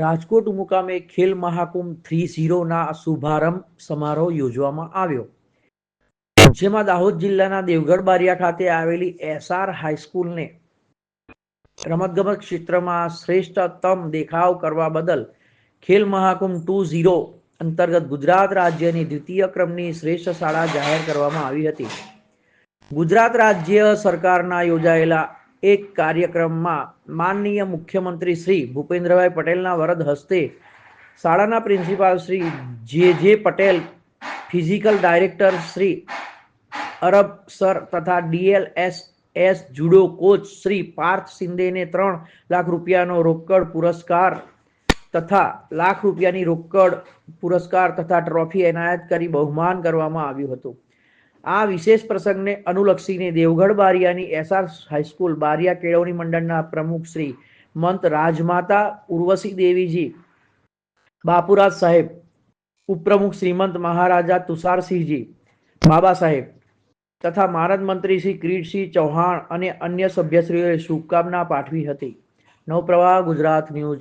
રાજકોટ મુકામે ખેલ મહાકુંભ થ્રી ઝીરોના શુભારંભ સમારોહ યોજવામાં આવ્યો. જેમાં દાહોદ જિલ્લાના દેવગઢ બારિયા ખાતે આવેલી એસઆર હાઈસ્કૂલને રમતગમત ક્ષેત્રમાં શ્રેષ્ઠતમ દેખાવ કરવા બદલ ખેલ મહાકુંભ ટુ ઝીરો અંતર્ગત ગુજરાત રાજ્યની દ્વિતીય ક્રમની શ્રેષ્ઠ શાળા જાહેર કરવામાં આવી હતી. ગુજરાત રાજ્ય સરકારના યોજાયેલા એક કાર્યક્રમમાં માનનીય મુખ્યમંત્રી શ્રી ભૂપેન્દ્રભાઈ પટેલના વરદ હસ્તે શાળાના principal Shri J J Patel, physical director Shri Arab sir તથા DLS S judo coach Shri Parth શિંદેને ત્રણ લાખ રૂપિયાનો રોકડ પુરસ્કાર તથા લાખ રૂપિયાની રોકડ પુરસ્કાર તથા ટ્રોફી એનાયત કરી બહુમાન કરવામાં આવ્યું હતું. આ વિશેષ પ્રસંગને અનુલક્ષીને દેવગઢ બારિયાની એસઆર હાઈસ્કૂલ બારિયા કેળવણી મંડળના પ્રમુખ શ્રી મંત રાજમાતા ઉર્વશી દેવીજી, બાપુરાજ સાહેબ, ઉપપ્રમુખ શ્રીમંત મહારાજા તુષારસિંહજી, બાબા સાહેબ તથા મહારાજ મંત્રી શ્રી કિરીટસિંહ ચૌહાણ અને અન્ય સભ્યશ્રીઓએ શુભકામના પાઠવી હતી. નવપ્રવાહ ગુજરાત ન્યૂઝ.